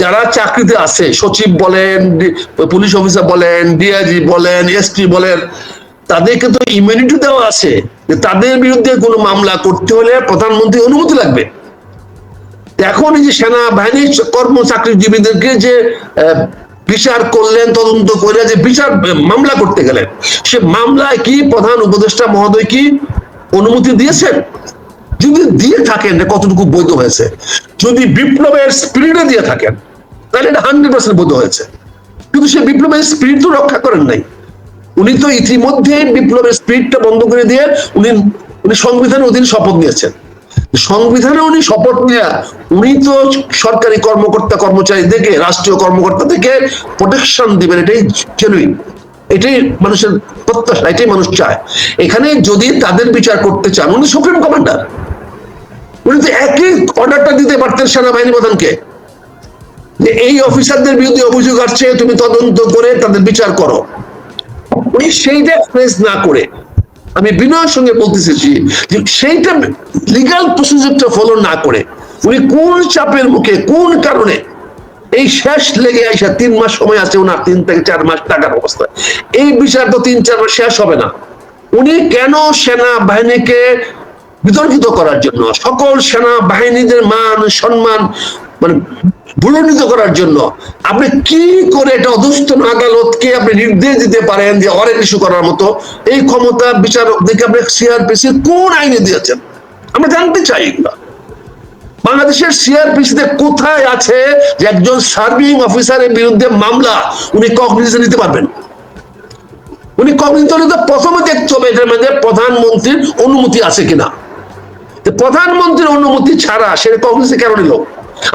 যারা চাকরিতে আছে, সচিব বলেন পুলিশ অফিসার বলেন, ডিআইজি বলেন, এসপি বলেন তাদেরকে তো ইমিউনিটি দেওয়া আছে যে তাদের বিরুদ্ধে কোনো মামলা করতে হলে প্রধানমন্ত্রী অনুমতি লাগবে। এখন এই যে সেনাবাহিনীর কর্ম চাকরিজীবীদেরকে যে বিচার করলেন, তদন্ত করে যে বিচার মামলা করতে গেলেন, সে মামলায় কি প্রধান উপদেষ্টা মহোদয় কি অনুমতি দিয়েছেন? যদি দিয়ে থাকেন কতটুকু বৈধ হয়েছে? যদি বিপ্লবের স্পিরিটে দিয়ে থাকেন, তাহলে এটা হান্ড্রেড পার্সেন্ট বৈধ হয়েছে। কিন্তু সে বিপ্লবের স্পিরিট তো রক্ষা করেন নাই। উনি তো ইতিমধ্যে বিপ্লবের স্পিরিটটা বন্ধ করে দিয়ে উনি উনি সংবিধানের অধীন শপথ নিয়েছেন। সংবিধানে উনি শপথ নেয়া, উনি তো সরকারি কর্মকর্তা কর্মচারী থেকে রাষ্ট্রীয় কর্মকর্তা থেকে প্রোটেকশন দিবেন, এটাই জেনুইন এটাই মানুষের প্রত্যাশা, এটাই মানুষ চায়। এখানে যদি তাদের বিচার করতে চান, উনি সুপ্রিম কমান্ডার উনি তো একই অর্ডারটা দিতে পারতেন সেনাবাহিনী প্রধানকে। যে এই অফিসারদের বিরুদ্ধে অভিযোগ আসছে, তুমি তদন্ত করে তাদের বিচার করো। উনি সেইটা না করে, আমি বিনয়ের সঙ্গে বলতেছি যে সেইটা লিগাল প্রসিজারটা ফলো না করে, উনি কোন চাপের মুখে, কোন কারণে এই শেষ লেগে আইসা তিন মাস সময় আছে, ওনার তিন থেকে চার মাস টাকার অবস্থা। এই বিচার তো তিন, চার মাস শেষ হবে না। উনি কেন সেনা বাহিনীকে বিতর্কিত করার জন্য, সকল সেনা বাহিনীদের মান, সম্মান মানে ভুলনিত করার জন্য, আপনি কি করে এটা অধস্তন আদালতকে আপনি নির্দেশ দিতে পারেন যে অরেক ইস্যু করার মতো? এই ক্ষমতা বিচারকদেরকে আপনি সিআরপিসি কোন আইনে দিয়েছেন? আমরা জানতে চাই এগুলা। বাংলাদেশের সিআরপিসি তে কোথায় আছে যে একজন সার্ভিং অফিসারের বিরুদ্ধে মামলা উনি কগনিজে নিতে পারবেন? উনি কগনিজে প্রথমে দেখতে হবে এটার মধ্যে প্রধানমন্ত্রীর অনুমতি আছে কিনা। প্রধানমন্ত্রীর অনুমতি ছাড়া সে কংগ্রেসে কেন নিল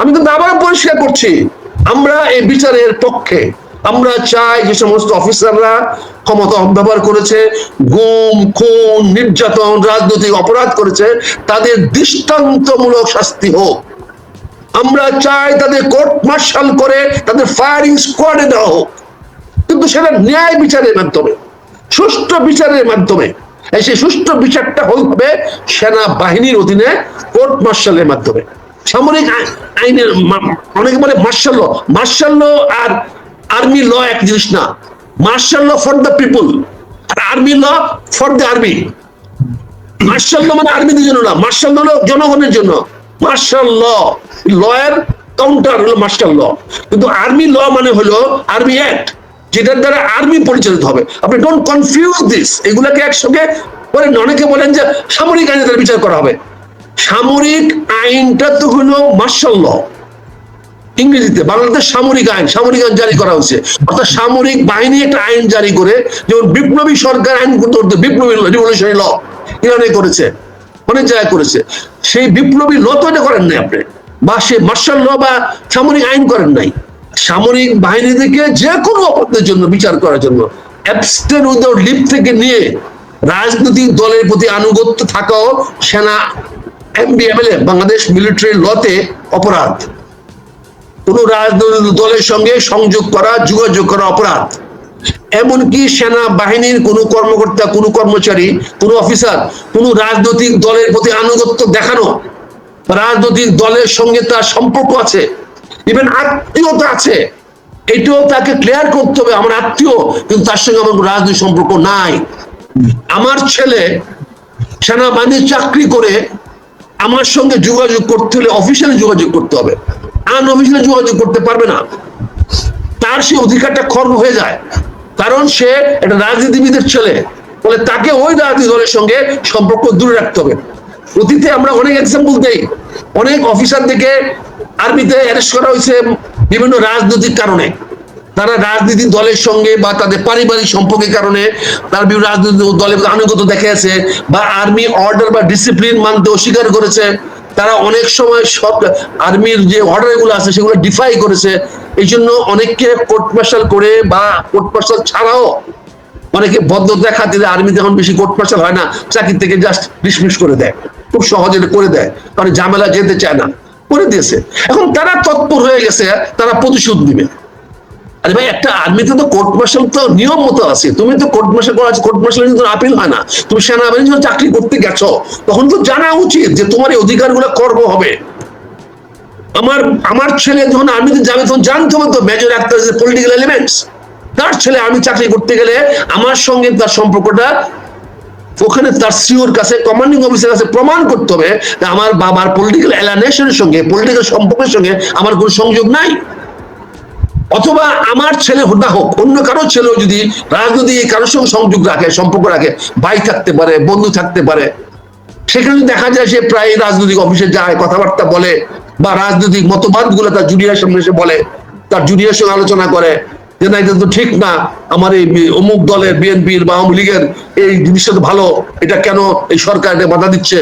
আমি কিন্তু আবার পরিষ্কার করছি, আমরা এই বিচারের পক্ষে, আমরা চাই যে সমস্ত অফিসাররা ক্ষমতা অপব্যবহার করেছে, গুম, খুন, নির্যাতন, রাজনৈতিক অপরাধ করেছে, তাদের দৃষ্টান্তমূলক শাস্তি হোক। আমরা চাই তাদের কোর্ট মার্শাল করে তাদের ফায়ারিং স্কোয়াডে দেওয়া হোক। কিন্তু সেটা ন্যায় বিচারের মাধ্যমে, সুষ্ঠু বিচারের মাধ্যমে এই সেই সুষ্ঠু বিচারটা হবে সেনা বাহিনীর অধীনে কোর্ট মার্শালের মাধ্যমে। সামরিক আইনের অনেকে বলে মার্শাল ল মার্শাল ল আর আর্মি ল এক জিনিস না। Martial law for the people. R army law for the army. Martial law মানে আর্মিদের জন্য না মার্শাল ল জনগণের জন্য। মার্শাল ল লয়ের কাউন্টার হলো মার্শাল ল কিন্তু আর্মি ল মানে হলো আর্মি অ্যাক্ট যেটার দ্বারা আর্মি পরিচালিত হবে। আপনি ডোন্ট কনফিউজ দিস এগুলাকে একসঙ্গে বলেন, অনেকে বলেন যে সামরিক আইনে তার বিচার করা হবে। সামরিক আইনটা তো হলো মার্শাল ল ইংরেজিতে বাংলাদেশ সামরিক আইন সামরিক আইন জারি করা হয়েছে। অর্থাৎ সামরিক বাহিনী একটা আইন জারি করে, যেমন বিপ্লবী সরকার আইন করতে বিপ্লবী রিভলিউশনারি ল ইরানে করেছে, অনেক জায়গায় করেছে। সেই বিপ্লবী ল তো করেন নাই আপনি, বা সে মার্শাল ল বা সামরিক আইন করেন নাই। সামরিক বাহিনী থেকে যে কোনো অপরাধের জন্য বিচার করার জন্য অ্যাবস্টেন উইদাউট লিভ থেকে নিয়ে রাজনৈতিক দলের প্রতি আনুগত্য থাকাও সেনা এমবিএমএলএ বাংলাদেশ মিলিটারি লতে অপরাধ। কোনো রাজনৈতিক দলের সঙ্গে সংযোগ করা, যোগাযোগ করা অপরাধ। এমনকি সেনা বাহিনীর কোনো কর্মকর্তা, কোনো কর্মচারী, কোনো অফিসার, কোনো রাজনৈতিক দলের প্রতি আনুগত্য দেখানো, রাজনৈতিক দলের সঙ্গে তার সম্পর্ক আছে। ইভেন আত্মীয়তা আছে। এটাও তাকে ক্লিয়ার করতে হবে, আমার আত্মীয়, কিন্তু তার সঙ্গে আমার রাজনৈতিক সম্পর্ক নাই। আমার ছেলে সেনাবাহিনীর চাকরি করে আমার সঙ্গে যোগাযোগ করতে হলে অফিসিয়ালি যোগাযোগ করতে হবে। আন আনঅফিসিয়ালি যোগাযোগ করতে পারবে না। তার সেই অধিকারটা খর্ব হয়ে যায়। কারণ সে একটা রাজনীতিবিদের ছেলে। বলে তাকে ওই রাজনীতি দলের সঙ্গে সম্পর্ক দূরে রাখতে হবে। অতীতে আমরা অনেক এক্সাম্পল দেই। অনেক অফিসার থেকে আর্মিতে অ্যারেস্ট করা হয়েছে বিভিন্ন রাজনৈতিক কারণে। তারা রাজনীতি দলের সঙ্গে বা তাদের পারিবারিক সম্পর্কের কারণে তারা বিভিন্ন রাজনৈতিক দলের আনুগত দেখিয়েছে বা আর্মি অর্ডার বা ডিসিপ্লিন মানতে অস্বীকার করেছে। তারা অনেক সময় সব আর্মির যে অর্ডারগুলো আছে সেগুলো ডিফাই করেছে। এই জন্য অনেককে কোর্ট মার্শাল করে বা কোর্ট মার্শাল ছাড়াও অনেকে বদ্ধ দেখাতে আর্মিতে এখন বেশি কোর্ট মার্শাল হয় না, চাকরি থেকে জাস্ট ডিসমিস করে দেয়। খুব সহজে করে দেয়, কারণ ঝামেলা যেতে চায় না। করে দিয়েছে। এখন তারা তৎপর হয়ে গেছে, তারা প্রতিশোধ নিবে। আরে ভাই, একটা আর্মিতে তো কোর্ট মার্শাল তো নিয়ম মতো আছে। তুমি তো কোর্ট মার্শাল করা আছে কোর্ট মার্শাল কিন্তু আপিল হয় না। তুমি সেনাবাহিনী যখন চাকরি করতে গেছো। তখন তো জানা উচিত যে তোমার এই অধিকারগুলো করব হবে। আমার আমার ছেলে যখন আর্মিতে যাবে, তখন জানতে হবে তো মেজর আক্তার পলিটিক্যাল এলিমেন্টস তার ছেলে আমি চাকরি করতে গেলে আমার সঙ্গে তার সম্পর্কটা ওখানে তার সিওর কাছে কমান্ডিং অফিসার কাছে প্রমাণ করতে হবে আমার বাবার পলিটিক্যাল অ্যালানেশনের সঙ্গে পলিটিক্যাল সম্পর্কের সঙ্গে আমার কোনো সংযোগ নাই। অথবা আমার ছেলে না হোক, অন্য কারও ছেলেও যদি রাজনৈতিক কারোর সঙ্গে সংযোগ রাখে, সম্পর্ক রাখে, ভাই থাকতে পারে, বন্ধু থাকতে পারে, সেখানে দেখা যায় সে প্রায় রাজনৈতিক অফিসে যায়, কথাবার্তা বলে বা রাজনৈতিক মতবাদগুলো তার জুনিয়র সামনে এসে বলে, তার জুনিয়র সঙ্গে আলোচনা করে যে না এটা তো ঠিক না, আমার এই অমুক দলের বিএনপির বা আওয়ামী লীগের এই জিনিসটা তো ভালো, এটা কেন এই সরকার এটা বাধা দিচ্ছে?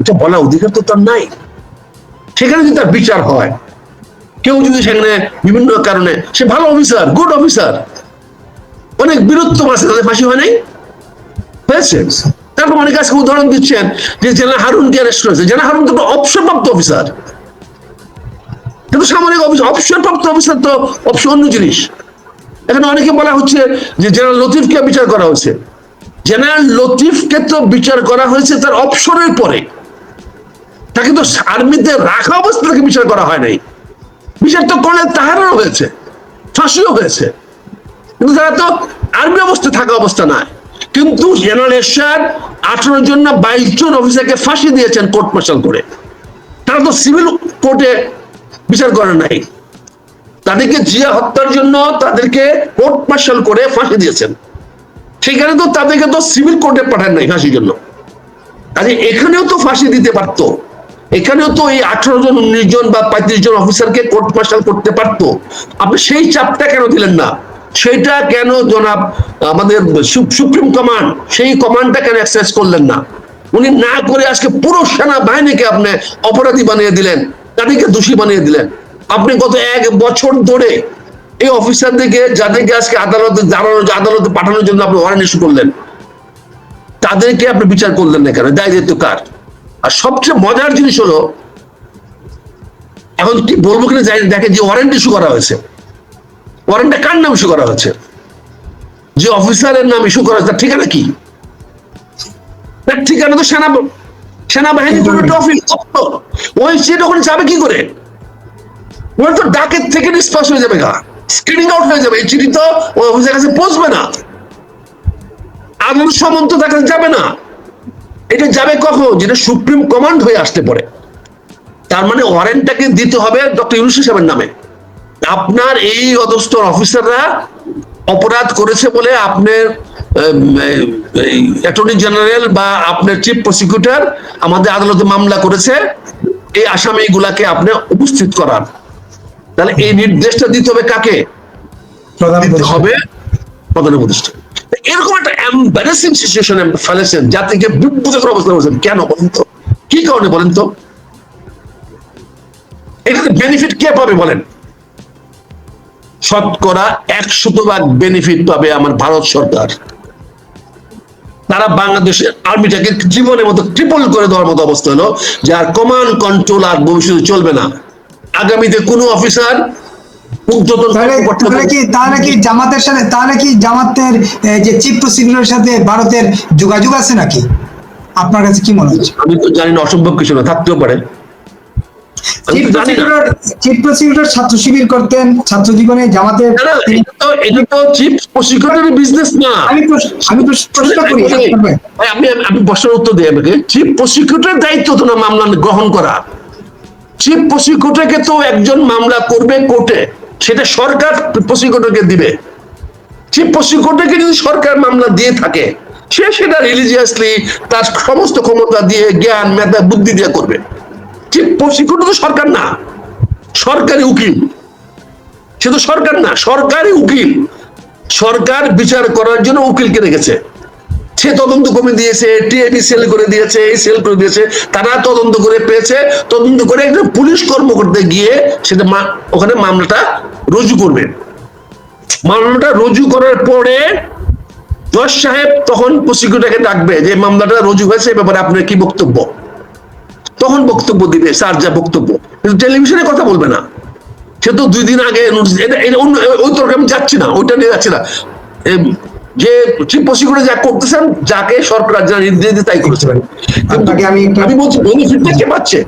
এটা বলার অধিকার তো তার নাই। সেখানে যদি তার বিচার হয়, কেউ যদি সেখানে বিভিন্ন কারণে, সে ভালো অফিসার গুড অফিসার অনেক বীরত্ব আছে, তাদের ফাঁসি হয় নাই? হয়েছে। তারপর অনেক আজকে উদাহরণ দিচ্ছেন যে জেনারেল হারুনকে অ্যারেস্ট করেছে। জেনারেল হারুন তো অবসরপ্রাপ্ত অফিসার কিন্তু সামরিক অফিসার অবসরপ্রাপ্ত অফিসার তো অবশ্য অন্য জিনিস। এখানে অনেকে বলা হচ্ছে যে জেনারেল লতিফকে বিচার করা হয়েছে। জেনারেল লতিফকে তো বিচার করা হয়েছে তার অবসরের পরে। তাকে তো আর্মিতে রাখা অবস্থা থেকে বিচার করা হয় নাই। বিচার তো কর্নেল তাহারও হয়েছে, ফাঁসিও হয়েছে। কিন্তু তারা তো আর্মি অবস্থায় থাকা অবস্থা নয়। কিন্তু জেনারেল এরশাদ আঠারো জন না বাইশ জন অফিসারকে ফাঁসি দিয়েছেন কোর্ট মার্শাল করে। তারা তো সিভিল কোর্টে বিচার করে নাই। তাদেরকে জিয়া হত্যার জন্য তাদেরকে কোর্ট মার্শাল করে ফাঁসি দিয়েছেন। সেখানে তো? তাদেরকে তো সিভিল কোর্টে পাঠান নাই ফাঁসির জন্য। কাজে এখানেও তো ফাঁসি দিতে পারতো। এখানেও তো এই আঠারো জন, উনিশ জন বা পঁয়ত্রিশ জন অফিসারকে কোর্ট মার্শাল করতে পারতো। আপনি সেই চাপটা কেন দিলেন না? সেটা কেন জনাব আমাদের সুপ্রিম কমান্ড সেই কমান্ডটা কেন এক্সারসাইজ করলেন না? উনি না করে আজকে পুরো সেনা বাহিনীকে আপনি অপরাধী বানিয়ে দিলেন, তাদেরকে দোষী বানিয়ে দিলেন। আপনি গত এক বছর ধরে এই অফিসারদেরকে যাদেরকে আজকে আদালতে জানানো আদালতে পাঠানোর জন্য আপনি ওয়ারেন্ট ইস্যু করলেন তাদেরকে আপনি বিচার করলেন না কেন? দায় দায়িত্ব কার? আর সবচেয়ে মজার জিনিস হলো এখন কি বলব কিনা জানি দেখে যে ওয়ারেন্ট ইস্যু করা হয়েছে। ওয়ারেন্টটা কার নাম ইস্যু করা হয়েছে? যে অফিসারের নাম ইস্যু করা হয়েছে তার ঠিকানা কি? তার ঠিকানা তো সেনা সেনাবাহিনীর জন্য একটা অফিস ওই সিট ওখানে যাবে কি করে? ওরা তো ডাকের থেকে ডিসপাস হয়ে যাবে গা। স্ক্রিনিং আউট হয়ে যাবে। এই চিঠি তো অফিসের কাছে পৌঁছবে না। আগুন সমন্ত কাছে যাবে না। এটা যাবে কখন? যেটা সুপ্রিম কমান্ড হয়ে আসতে পারে। তার মানে ওয়ারেন্টটাকে দিতে হবে ডক্টর ইউনুস সাহেবের নামে। আপনার এই অধস্থ অফিসাররা অপরাধ করেছে বলে আপনার অ্যাটর্নি জেনারেল বা আপনার চিফ প্রসিকিউটর আমাদের আদালতে মামলা করেছে। এই আসামিগুলাকে আপনি উপস্থিত করার তাহলে এই নির্দেশটা দিতে হবে কাকে? দিতে হবে প্রধান উপদেষ্টা। এরকম একটা এম্বারেসিং সিচুয়েশনে ফেলেছেন জাতিকে বিব্রতকর অবস্থা করেছেন। কেন বলেন তো? কি কারণে বলেন তো? এখানে বেনিফিট কে পাবে বলেন? শতকরা একশত ভাগ বেনিফিট পাবে আমার ভারত সরকার। তারা বাংলাদেশের আর্মিটাকে জীবনের মতো ট্রিপল করে দেওয়ার মতো অবস্থা হলো যে আর কমান্ড কন্ট্রোল আর ভবিষ্যতে চলবে না। আগামীতে কোনো অফিসার তাহলে কি তাহলে কি জামাতের সাথে তাহলে কি জামাতের যে চিফ প্রসিকিউটরের সাথে ভারতের যোগাযোগ আছে নাকি? আপনার কাছে কি মনে হচ্ছে? আমি তো জানি না অসম্ভব কিছু না থাকতেও পারে। আমি চিফ তো জানি না। প্রসিকিউটর ছাত্র শিবির করতেন ছাত্র জীবনে জামাতের না, না, এটা তো চিফ প্রসিকিউটরি বিজনেস না। আমি আমি প্রশ্ন প্রশ্ন করি আমি আমি প্রশ্নের উত্তর দিই আমাকে চিফ প্রসিকিউটরের দায়িত্ব তো না মামলা গ্রহণ করা। চিফ প্রসিকিউটরকে তো একজন মামলা করবে কোর্টে, সেটা সরকার প্রসিকিউটরকে দিবে। চিফ প্রসিকিউটরকে যদি সরকার মামলা দিয়ে থাকে, সে সেটা রিলিজিয়াসলি তার সমস্ত ক্ষমতা দিয়ে জ্ঞান, মেধা, বুদ্ধি দিয়ে করবে। চিফ প্রসিকিউটর তো সরকার না, সরকারি উকিল। সে তো সরকার না, সরকারি উকিল। সরকার বিচার করার জন্য উকিলকে রেখেছে। সে তদন্ত কমিয়ে দিয়েছে টিআইবি সেল করে দিয়েছে, এই সেল করে দিয়েছে, তারা তদন্ত করে পেয়েছে, তদন্ত করে একজন পুলিশ কর্মকর্তা গিয়ে সেটা ওখানে মামলাটা রুজু করবে। মামলাটা রুজু করার পরে জজ সাহেব তখন প্রসিকিউটরকে ডাকবে যে, মামলাটা রুজু হয়েছে, এ ব্যাপারে আপনার কি বক্তব্য? তখন বক্তব্য দিবে, স্যার, যা বক্তব্য। কিন্তু টেলিভিশনে কথা বলবে না। সে তো দুই দিন আগে নোটিস এটা অন্য ওই তর্কে আমি যাচ্ছি না, ওইটা নিয়ে যাচ্ছি না। যে চিফ প্রসিকিউটর যা করতেছেন যাকে সরকার যা নির্দেশ দিয়ে তাই করেছেন কিন্তু আমি বলছি বেনিফিটটা কে পাচ্ছে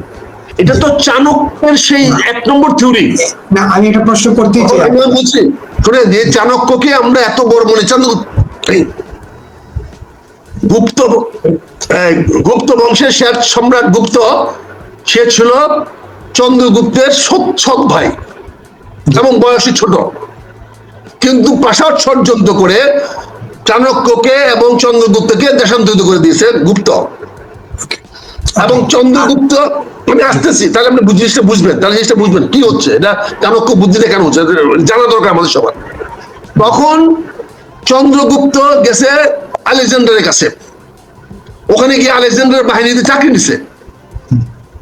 এটা তো চাণক্যের সেই এক নম্বর থিওরি। না আমি প্রশ্ন করতে চাই। বলছি শুনে যে চাণক্যকে আমরা এত বড় মনে গুপ্ত গুপ্ত বংশের শেষ সম্রাট গুপ্ত সে ছিল চন্দ্রগুপ্তের সৎ সৎ ভাই এবং বয়সী ছোট। কিন্তু প্রাসাদ ষড়যন্ত্র করে চাণক্যকে এবং চন্দ্রগুপ্তকে দেশান্তরিত করে দিয়েছে গুপ্ত। এবং চন্দ্রগুপ্ত, আমি আসতেছি, তাহলে আপনি জিনিসটা বুঝবেন, তাহলে জিনিসটা বুঝবেন, কি হচ্ছে? এটা চাণক্য বুদ্ধিটা কেন হচ্ছে? জানা দরকার আমাদের সবার। তখন চন্দ্রগুপ্ত গেছে আলেকজান্ডারের কাছে। ওখানে গিয়ে আলেকজান্ডার বাহিনীতে চাকরি নিছে।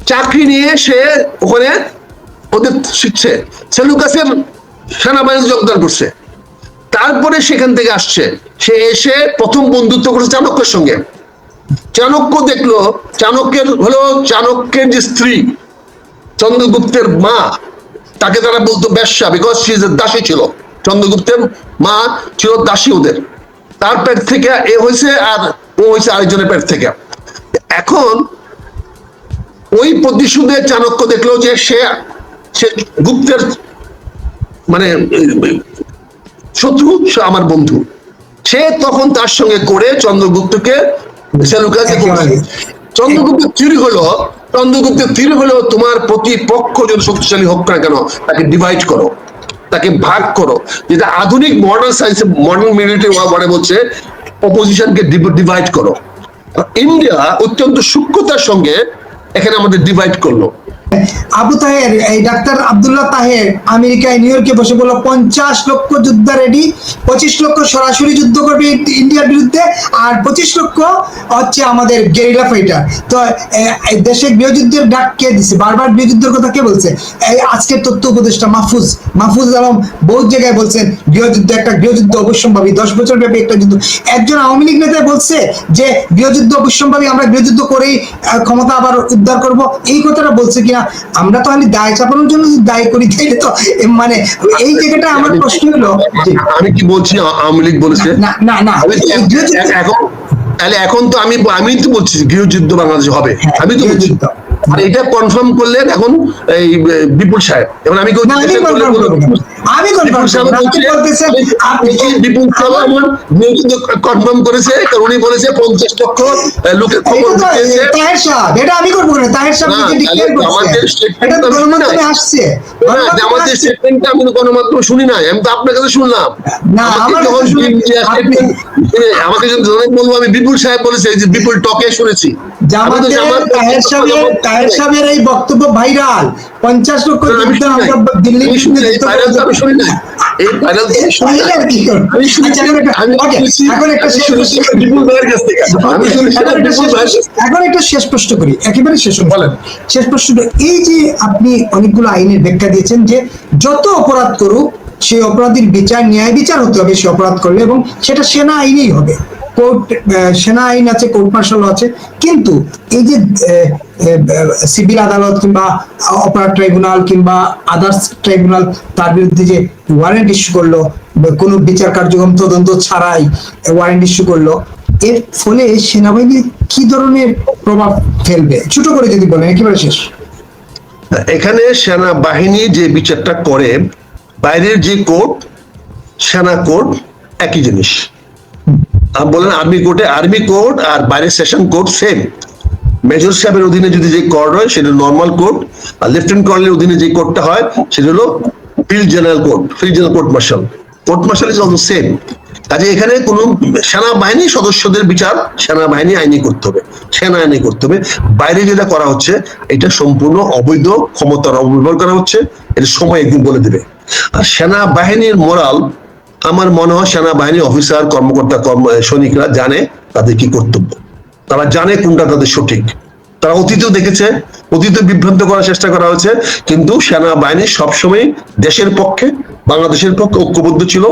চাকরি নিয়ে সে ওখানে ওদের শিখছে। সেলুকাসের সেনাবাহিনী যোগদান করছে। তারপরে সেখান থেকে আসছে। সে এসে প্রথম বন্ধুত্ব করেছে চাণক্যের সঙ্গে। চাণক্য দেখল, চাণক্যের হলো চাণক্যের যে স্ত্রী, চন্দ্রগুপ্তের মা, তাকে তারা বলতো ব্যবসা বিকজ সে দাসী ছিল। চন্দ্রগুপ্তের মা ছিল দাসী ওদের। তার পেট থেকে এ হয়েছে আর ও হয়েছে আরেকজনের পেট থেকে। এখন ওই প্রতিশোধে চাণক্য দেখল যে সে সে গুপ্তের মানে শত্রু সে আমার বন্ধু। সে তখন তার সঙ্গে করে চন্দ্রগুপ্তকে সেলুকাকে একেবারে। চন্দ্রগুপ্তের থিওরি হলো চন্দ্রগুপ্তের থিওরি হলো, তোমার প্রতিপক্ষ যদি শক্তিশালী হোক না কেন, তাকে ডিভাইড করো, তাকে ভাগ করো। যেটা আধুনিক মডার্ন সায়েন্স মডার্ন মিলিটারি ওয়ার্ডে বলছে অপোজিশনকে ডিভাইড করো। ইন্ডিয়া অত্যন্ত সূক্ষ্মতার সঙ্গে এখানে আমাদের ডিভাইড করল। আবু তাহের, এই ডাক্তার আব্দুল্লাহ তাহের, আমেরিকায় নিউ ইয়র্কে বসে বলল, পঞ্চাশ লক্ষ যুদ্ধ রেডি পঁচিশ লক্ষ সরাসরি যুদ্ধ করবে ইন্ডিয়ার বিরুদ্ধে, আর পঁচিশ লক্ষ হচ্ছে আমাদের গেরিলা ফাইটার তো দেশে গৃহযুদ্ধের ডাক কে দিছে? বারবার গৃহযুদ্ধের কথা কে বলছে? এই আজকের তথ্য উপদেষ্টা মাহফুজ মাহফুজ আলম বহু জায়গায় বলছেন, গৃহযুদ্ধ একটা গৃহযুদ্ধ অবশ্যম্ভাবী, দশ বছর ব্যাপী একটা যুদ্ধ। একজন আওয়ামী লীগ নেতা বলছে যে, গৃহযুদ্ধ অবশ্যম্ভাবী, আমরা গৃহযুদ্ধ করেই ক্ষমতা আবার উদ্ধার করব। এই কথাটা বলছে কিনা আমরা তো আমি দায় চাপানোর জন্য দায় করি তাইলে তো মানে এই জায়গাটা আমার প্রশ্ন হলো আমি কি বলছি? আওয়ামী লীগ বলেছে? না না না এখন তাহলে এখন তো আমি আমি তো বলছি গৃহযুদ্ধ বাংলাদেশ হবে। হ্যাঁ, আমি তো বলছি। আর এটা কনফার্ম করলেন এখন এই বিপুল সাহেব। এখন আমি কেউ আমি বিপুল কনফার্ম করেছে কারণ উনি বলেছে পঞ্চাশ লক্ষ লোকের খবর এটা আমি করব না তাহের সাহেব আমাদের শুনি আসছে। আমাদের। স্টেটমেন্টটা আমি গণমাধ্যমে শুনি নাই আমি তো আপনার কাছে শুনলাম। না, আমাকে যখন ধরে বলব আমি বিপুল সাহেব বলেছে এই যে বিপুল টকে শুনেছি। তাহের সাহেবের তাহের সাহেবের এই বক্তব্য ভাইরাল। পঞ্চাশ লক্ষ। দিল্লি শুনি না এই থেকে শুনি আমি শুনি? আমি এখন একটা- শেষ প্রশ্ন- বিপুল ভাইয়ের কাছ থেকে। আমি শুনি এখন একটা শেষ প্রশ্ন করি একেবারে শেষ বলেন। শেষ প্রশ্নটা এই যে আপনি অনেকগুলো আইনের ব্যাখ্যা দিয়েছেন যে যত অপরাধ করুক সেই অপরাধীর বিচার ন্যায় বিচার হতে হবে সে অপরাধ করলে এবং সেটা সেনা আইনেই হবে কোর্ট সেনা আইন আছে কোর্ট মার্শাল আছে। কিন্তু এই যে সিভিল আদালত কিংবা অপরাধ ট্রাইব্যুনাল কিংবা আদার্স ট্রাইব্যুনাল তার বিরুদ্ধে যে ওয়ারেন্ট ইস্যু করল কোনো বিচার কার্যক্রম তদন্ত ছাড়াই ওয়ারেন্ট ইস্যু করল, এর ফলে সেনাবাহিনী কি ধরনের প্রভাব ফেলবে? ছোট করে যদি বলেন, একেবারে শেষ। এখানে সেনা বাহিনী যে বিচারটা করে, বাইরের যে কোর্ট সেনা কোর্ট একই জিনিস। আর্মি কোর্টে আর্মি কোর্ট আর বাইরের সেশন কোর্ট সেম মেজর সাহেবের অধীনে যদি যে কোর্ট হয়, সেটা নর্মাল কোর্ট আর কর্নেলের অধীনে যে কোর্টটা হয়, সেটা হলো field general court field general court martial court martial is also same কাজে এখানে কোন সেনাবাহিনী সদস্যদের বিচার, সেনাবাহিনী আইনি করতে হবে। সেনা আইনি করতে হবে। বাইরে যেটা করা হচ্ছে, এটা সম্পূর্ণ অবৈধ, ক্ষমতার অপব্যবহার করা হচ্ছে। এটা সময় একদিন বলে দেবে। আর সেনাবাহিনীর মোরাল আমার মনে হয় সেনাবাহিনীর অফিসার, কর্মকর্তা, কর্ম সৈনিকরা জানে তাদের কি কর্তব্য। তারা জানে কোনটা তাদের সঠিক। তারা অতীতেও দেখেছে অতীতে বিভ্রান্ত করার চেষ্টা করা হয়েছে কিন্তু সেনাবাহিনী সবসময় দেশের পক্ষে বাংলাদেশের পক্ষে ঐক্যবদ্ধ ছিল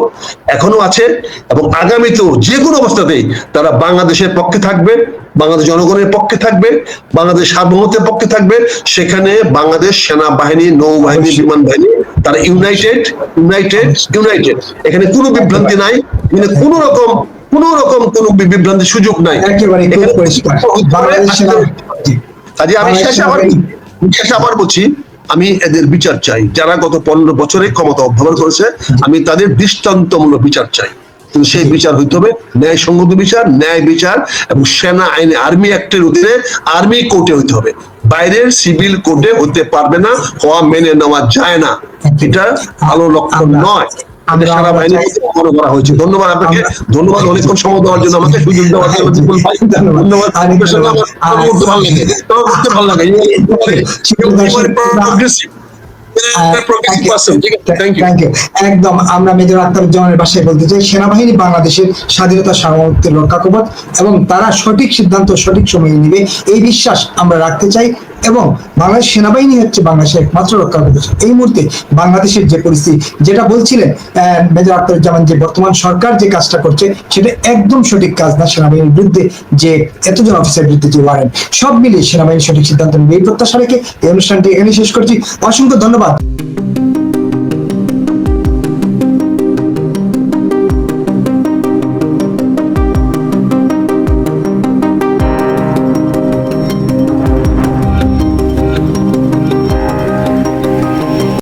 এখনও আছে এবং আগামীতেও যে কোনো অবস্থাতেই তারা বাংলাদেশের পক্ষে থাকবে বাংলাদেশ জনগণের পক্ষে থাকবে বাংলাদেশ সার্বভৌমত্বের পক্ষে থাকবে সেখানে বাংলাদেশ সেনাবাহিনী নৌবাহিনী বিমান বাহিনী তারা ইউনাইটেড ইউনাইটেড ইউনাইটেড এখানে কোনো বিভ্রান্তি নাই এখানে কোনো রকম কোনো রকম কোনো বিভ্রান্তির সুযোগ নাই। একেবারে কাজে আমি শেষে আবার শেষে আবার বলছি আমি এদের বিচার চাই। যারা গত পনেরো বছরে ক্ষমতা অব্যবহার করেছে আমি তাদের দৃষ্টান্তমূলক বিচার চাই। কিন্তু সেই বিচার হইতে হবে ন্যায় সঙ্গত বিচার ন্যায় বিচার এবং সেনা আইনে আর্মি অ্যাক্টের অধীনে আর্মি কোর্টে হইতে হবে। বাইরের সিভিল কোর্টে হতে পারবে না হওয়া মেনে নেওয়া যায় না। এটা ভালো লক্ষণ নয়। আমরা- সারা বাহিনী করা হয়েছে। ধন্যবাদ আপনাকে। ধন্যবাদ অনেকক্ষণ সময় দেওয়ার জন্য আমাকে সুযোগ দেওয়ার জন্য। ধন্যবাদ। ধন্যবাদ অনেক আপনার সঙ্গে আমার ধন্যবাদ। কথা বলতে ভালো লাগে। কথা ভালো লাগে থ্যাংক ইউ Thank you. একদম আমরা মেজর আক্তারুজ্জামানের বাসায় বলতে চাই সেনাবাহিনী বাংলাদেশের স্বাধীনতা সার্বভৌমত্বের রক্ষা কবচ এবং তারা সঠিক সিদ্ধান্ত সঠিক সময়ে নিবে এই বিশ্বাস আমরা রাখতে চাই। এবং বাংলাদেশ সেনাবাহিনী হচ্ছে বাংলাদেশের একমাত্র রক্ষা কবচ এই মুহূর্তে বাংলাদেশের যে পরিস্থিতি, যেটা বলছিলেন মেজর আক্তারুজ্জামান যে বর্তমান সরকার যে কাজটা করছে, সেটা একদম সঠিক কাজ না। সেনাবাহিনীর বিরুদ্ধে যে এতজন অফিসের বিরুদ্ধে যে ওয়ারেন্ট সব মিলিয়ে সেনাবাহিনী সঠিক সিদ্ধান্ত নেবে। এই প্রত্যাশা রেখে এই অনুষ্ঠানটি এখানে শেষ করছি। অসংখ্য ধন্যবাদ।